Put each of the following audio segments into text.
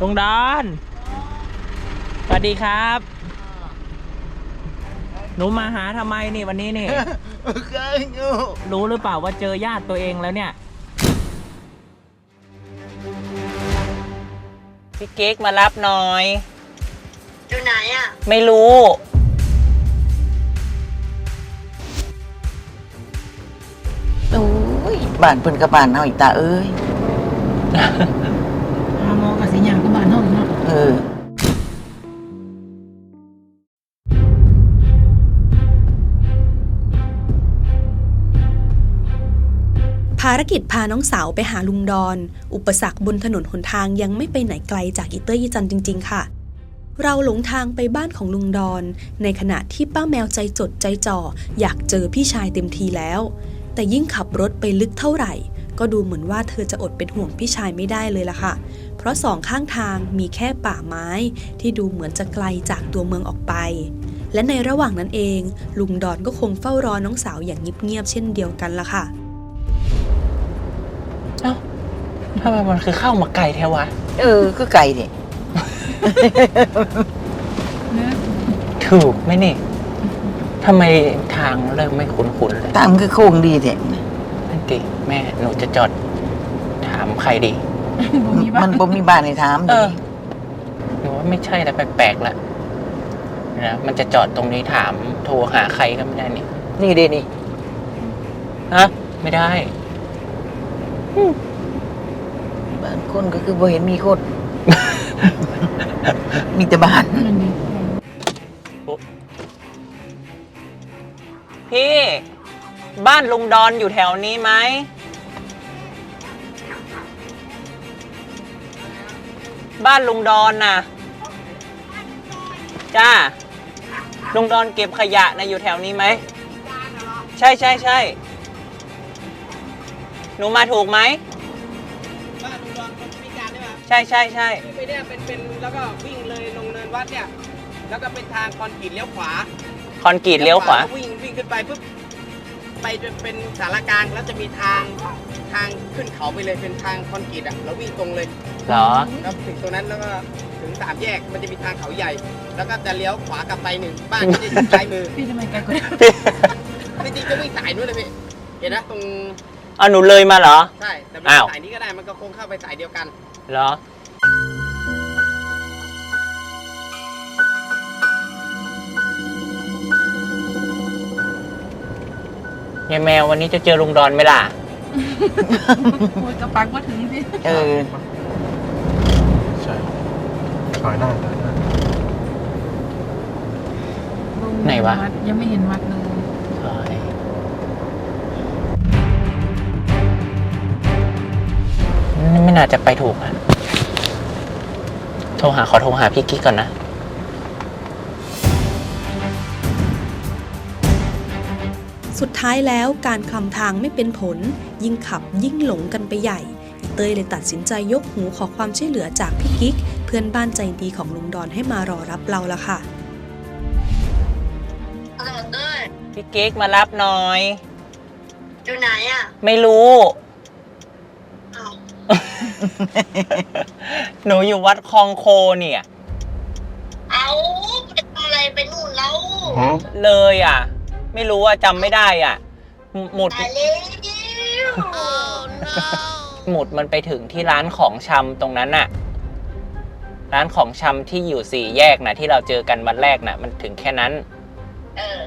ลุงดอน สวัสดีครับ หนูมาหาทำไมนี่วันนี้นี่ เคยอยู่รู้หรือเปล่าว่าเจอญาติตัวเองแล้วเนี่ย พี่เก๊กมารับหน่อย อยู่ไหนอะ ไม่รู้ โอ้ยบ้านเพิ่นกับบ้านเฮาอีตาเอ้ยารกิจพาน้องสาวไปหาลุงดอน อุปสรรคบนถนนหนทางยังไม่ไปไหนไกลจากอีเตอร์ยีจันจริง ๆ ค่ะ เราหลงทางไปบ้านของลุงดอน ในขณะที่ป้าแมวใจจดใจจ่อ อยากเจอพี่ชายเต็มทีแล้ว แต่ยิ่งขับรถไปลึกเท่าไหร่ ก็ดูเหมือนว่าเธอจะอดเป็นห่วงพี่ชายไม่ได้เลยล่ะค่ะ เพราะสองข้างทางมีแค่ป่าไม้ที่ดูเหมือนจะไกลจากตัวเมืองออกไป และในระหว่างนั้นเอง ลุงดอนก็คงเฝ้ารอน้องสาวอย่างเงียบๆเช่นเดียวกันล่ะค่ะ ทำไมมันคือเข้ามาไกลแท้วะ เออ คือไก่นี่นะถูกไหมนี่ทำไมทางเริ่มไม่คุ้นๆเลยตามนคือโค้งดีแท้นั่นดิแม่หนูจะจอดถามใครดีบ่มีบ้ามันนบ่มีบ้านให้ถามเอดิอหนูว่าไม่ใช่แล้วแปลกๆละนะมันจะจอดตรงนี้ถามโทรหาใครก็ไม่ได้นี่นี่เด้นี่ ฮะ ไม่ได้บ้าน คนก็คือบ่เห็นมีคน มีแต่บ้านนั่นดิพี่ บ้านลุงดอนอยู่แถวนี้ไหม บ้านลุงดอนน่ะ จ้า ลุงดอนเก็บขยะนะอยู่แถวนี้ไหม ใช่ใช่ใช่หนูมาถูกไหม ใช่ใช่ใช่วิ่งไปเนี่ยเป็นเป็นแล้วก็วิ่งเลยลงเนินวัดเนี่ย แล้วก็เป็นทางคอนกรีตเลี้ยวขวาคอนกรีตเลี้ยวขวาก็วิ่งวิ่งขึ้นไปปุ๊บไปจนเป็นสารกลางแล้วจะมีทางทางขึ้นเขาไปเลยเป็นทางคอนกรีตอะเราวิ่งตรงเลยเหรอ แล้วถึงตรงนั้นแล้วก็ถึงสามแยกมันจะมีทางเขาใหญ่ แล้วก็จะเลี้ยวขวากลับไปหนึ่งบ้านก็จะอยู่ซ้ายมือพี่ทำไมไกลกว่าจริงๆก็วิ่งสายนู้นเลยพี่เห็นนะตรงเอาหนูเลยมาเหรอ ใช่แต่มันอ้าว สายนี้ก็ได้มันก็คงเข้าไปสายเดียวกัน เหรอ ยายแมววันนี้จะเจอลุงดอนไหมล่ะ โอ้ยกระปักมาถึงสิเออ ใช่ถอยหน้าถอยหน้า ไหนวะดยังไม่เห็นวัดเลย น่าจะไปถูกอะโทรหาขอโทรหาพี่กิ๊กก่อนนะสุดท้ายแล้วการคลำทางไม่เป็นผล ยิ่งขับยิ่งหลงกันไปใหญ่อีเต้ยเลยตัดสินใจยกหูขอความช่วยเหลือจากพี่กิ๊ก เพื่อนบ้านใจดีของลุงดอนให้มารอรับเราละค่ะเออเต้ยพี่กิ๊กมารับหน่อย อยู่ไหนอะ ไม่รู้อ้าว หนูอยู่วัดคลองโคเนี่ย เอาไปทำอะไรไปนู่นแล้วเลยอะ ไม่รู้อะจำไม่ได้อะ หมุดตายแล้วหมุดมันไปถึงที่ร้านของชำตรงนั้นน่ะ ร้านของชำที่อยู่สี่แยกนะที่เราเจอกันวันแรกน่ะ มันถึงแค่นั้น เออ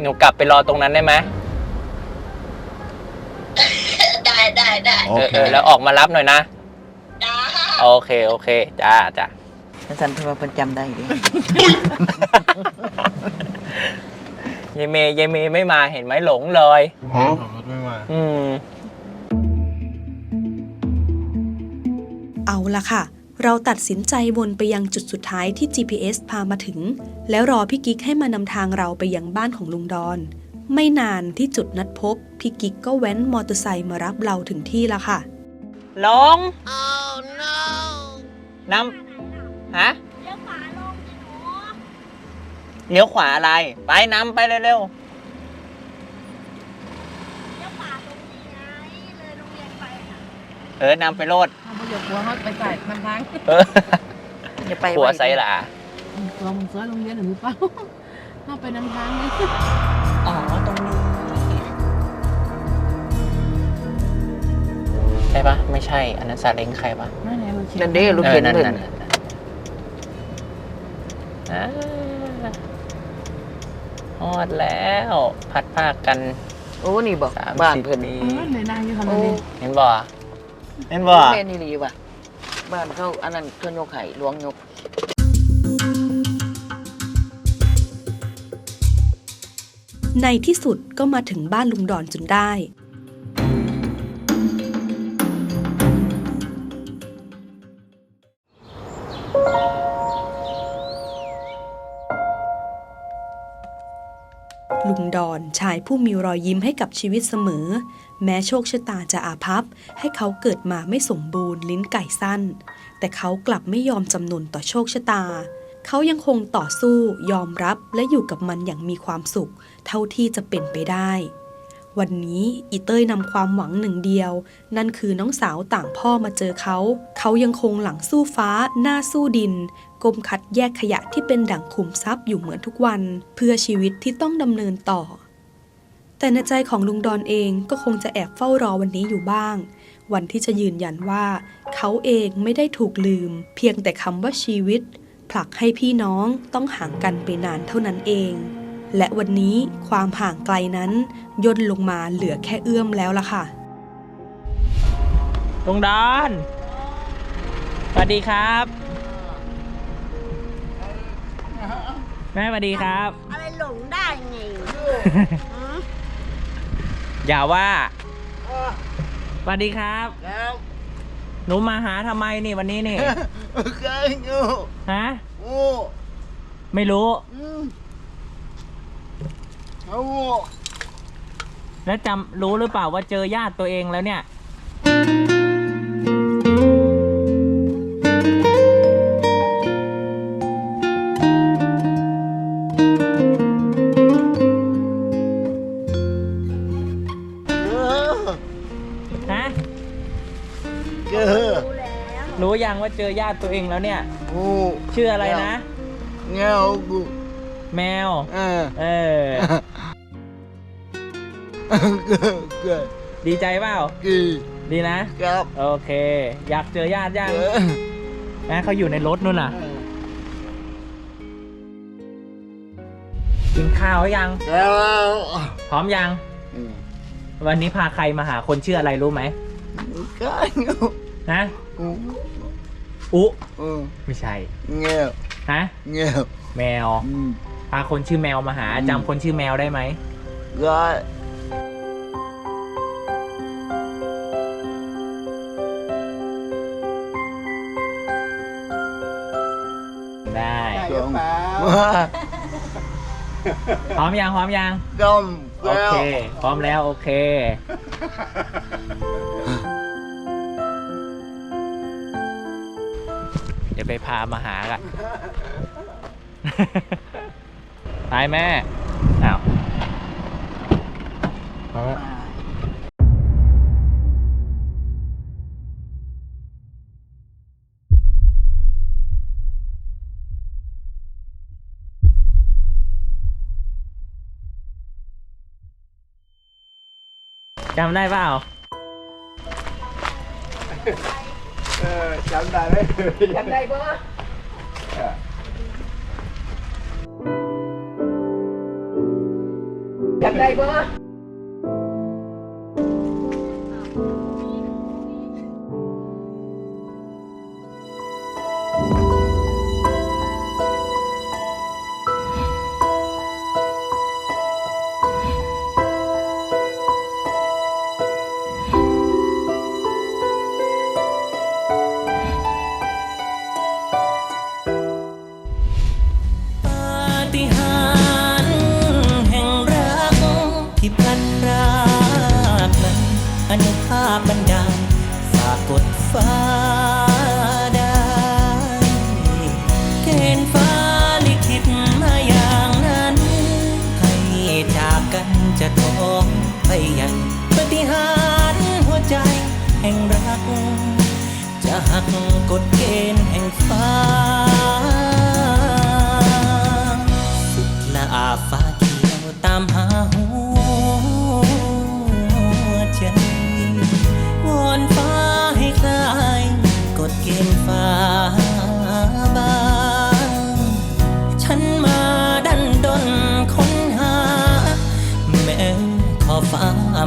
หนูกลับไปรอตรงนั้นได้ไหม ได้ได้ได้โอเออเค เออแล้วออกมารับหน่อยนะ จ้าโอเค โอเค จ้าจ้าฉันเพิ่นว่าเพิ่นจำได้เดิยายเมย์ยายเมย์ไม่มาเห็นไหมหลงเลยรถไม่มา อืม เอาละค่ะ เราตัดสินใจวนไปยังจุดสุดท้ายที่ GPS พามาถึง แล้วรอพี่กิ๊กให้มานำทางเราไปยังบ้านของลุงดอน ไม่นานที่จุดนัดพบ พี่กิ๊กก็แว้นมอเตอร์ไซค์มารับเราถึงที่ละค่ะหลงนำฮะเลี้ยวขวาลงเลี้ยวขวาอะไร ไปนำไปเร็วเลี้ยวขวาตรงนี้ไงเลยโรงเรียนไปอะเออนำไปโลดเขาบ่อยากกลัวเขาไปใส่นำทางเอออย่าไปหัวว้ไซล่ะกลัวมึงเสือโรงเรียนหรือเปล่าเขาไปนำทางเลย อ๋อ ตรงนี้ ใช่ปะไม่ใช่ อันนั้นซาเล้งใครปะนั่นแหละเราเขียนั่นเด้ลูกเออเห็นนั่นเพิ่นนั่นนั่นอ่าฮอดแล้ว พัดภาคกัน โอ้นี่บอกสามบ้านสิบเพิ่นปีเออเลยนางอยู่ทำไมโอ้เนี่ยเห็นบ่เห็นบ่ แม่นี่ดีว่ะบ้านเขาอันนั้นเพิ่นยกไข่หลวงยก ในที่สุดก็มาถึงบ้านลุงดอนจนได้ ลุงดอนชายผู้มีรอยยิ้มให้กับชีวิตเสมอ แม้โชคชะตาจะอาภัพ ให้เขาเกิดมาไม่สมบูรณ์ลิ้นไก่สั้น แต่เขากลับไม่ยอมจำนนต่อโชคชะตาเเขายังคงต่อสู้ยอมรับและอยู่กับมันอย่างมีความสุข เท่าที่จะเป็นไปได้ วันนี้อีเต้ยนำความหวังหนึ่งเดียว นั่นคือน้องสาวต่างพ่อมาเจอเขา เขายังคงหลังสู้ฟ้า หน้าสู้ดินกลมคัดแยกขยะที่เป็นดั่งขุมทรัพย์อยู่เหมือนทุกวัน เพื่อชีวิตที่ต้องดำเนินต่อ แต่ในใจของลุงดอนเองก็คงจะแอบเฝ้ารอวันนี้อยู่บ้าง วันที่จะยืนยันว่า เขาเองไม่ได้ถูกลืม เพียงแต่คำว่าชีวิต ผลักให้พี่น้องต้องห่างกันไปนานเท่านั้นเอง และวันนี้ความห่างไกลนั้นย่นลงมาเหลือแค่เอื้อมแล้วล่ะค่ะลุงดอน สวัสดีครับ แม่สวัสดีครับ อะไรหลงได้ไงอย่าว่าสวัสดีครับแล้ว หนูมาหาทำไมนี่วันนี้นี่ เคยงูฮะงูไม่รู้ อืมเอางูแล้วจำรู้หรือเปล่าว่าเจอญาติตัวเองแล้วเนี่ย เจอญาติตัวเองแล้วเนี่ยงูชื่ออะไรนะเงากูแมว เออเออ เกิดเกิดดีใจเปล่า กีดีนะ ครับโอเค อยากเจอญาติยังเออนะเขาอยู่ในรถนู่นน่ะ กินข้าวหรือยัง แล้วพร้อมยัง อืมวันนี้พาใครมาหาคนชื่ออะไรรู้ไหมเคยงูฮะงู อุเออไม่ใช่ เงี้ยฮะ เงี้ยแมว อืม พาคนชื่อแมวมาหาอืม จำคนชื่อแมวได้ไหมก็ได้สองพร้อมยัง พร้อมยังก้มโอเค พร้อมแล้วโอเค ดี๋ยวไปพามาหากันไปแม่ อ้าวเอาละจำได้เปล่า เออจำได้ไห ไปยังปฏิหารหัวใจแห่งรัก จะหักกฎเกณฑ์แห่งฟ้า